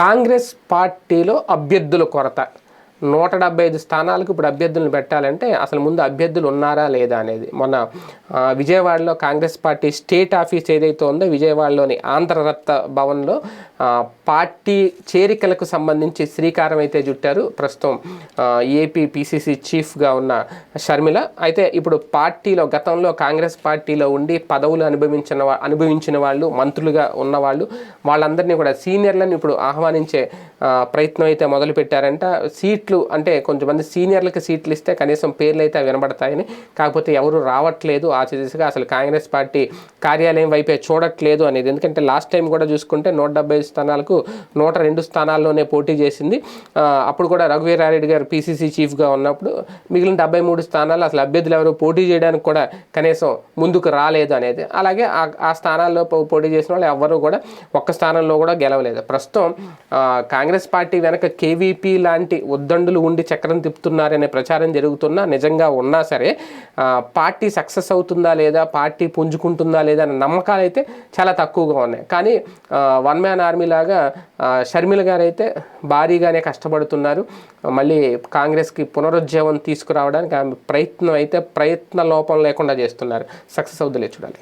కాంగ్రెస్ పార్టీలో అభ్యర్థుల కొరత. నూట డెబ్బై ఐదు స్థానాలకు ఇప్పుడు అభ్యర్థులను పెట్టాలంటే అసలు ముందు అభ్యర్థులు ఉన్నారా లేదా అనేది. మొన్న విజయవాడలో కాంగ్రెస్ పార్టీ స్టేట్ ఆఫీస్ ఏదైతే ఉందో విజయవాడలోని ఆంధ్రరత్న భవన్లో పార్టీ చేరికలకు సంబంధించి శ్రీకారం అయితే చుట్టారు. ప్రస్తుతం ఏపీ పిసిసి చీఫ్గా ఉన్న షర్మిల. అయితే ఇప్పుడు పార్టీలో గతంలో కాంగ్రెస్ పార్టీలో ఉండి పదవులు అనుభవించిన అనుభవించిన వాళ్ళు మంత్రులుగా ఉన్నవాళ్ళు వాళ్ళందరినీ కూడా సీనియర్లను ఇప్పుడు ఆహ్వానించే ప్రయత్నం అయితే మొదలుపెట్టారంట. సీట్లు అంటే కొంతమంది సీనియర్లకు సీట్లు ఇస్తే కనీసం పేర్లు అయితే వినబడతాయని. కాకపోతే ఎవరు రావట్లేదు ఆ దిశగా. అసలు కాంగ్రెస్ పార్టీ కార్యాలయం వైపే చూడట్లేదు అనేది. ఎందుకంటే లాస్ట్ టైం కూడా చూసుకుంటే నూట డెబ్బై స్థానాలకు నూట రెండు స్థానాల్లోనే పోటీ చేసింది. అప్పుడు కూడా రఘువీరారెడ్డి గారు పీసీసీ చీఫ్గా ఉన్నప్పుడు మిగిలిన డెబ్బై మూడు స్థానాలు అసలు అభ్యర్థులు ఎవరు పోటీ చేయడానికి కూడా కనీసం ముందుకు రాలేదు అనేది. అలాగే ఆ స్థానాల్లో పోటీ చేసిన వాళ్ళు ఎవరు కూడా ఒక్క స్థానంలో కూడా గెలవలేదు. ప్రస్తుతం కాంగ్రెస్ పార్టీ వెనక కేవీపీ లాంటి ఉద్దండులు ఉండి చక్రం తిప్పుతున్నారనే ప్రచారం జరుగుతున్నా నిజంగా ఉన్నా సరే పార్టీ సక్సెస్ అవుతుందా లేదా పార్టీ పుంజుకుంటుందా లేదా అనే నమ్మకాలు అయితే చాలా తక్కువగా ఉన్నాయి. కానీ వన్ మ్యాన్ ఆర్మీ లాగా షర్మిల గారు అయితే భారీగానే కష్టపడుతున్నారు. మళ్ళీ కాంగ్రెస్కి పునరుజ్జీవం తీసుకురావడానికి ఆమె ప్రయత్నం అయితే ప్రయత్న లోపం లేకుండా చేస్తున్నారు. సక్సెస్ అవుతులే చూడాలి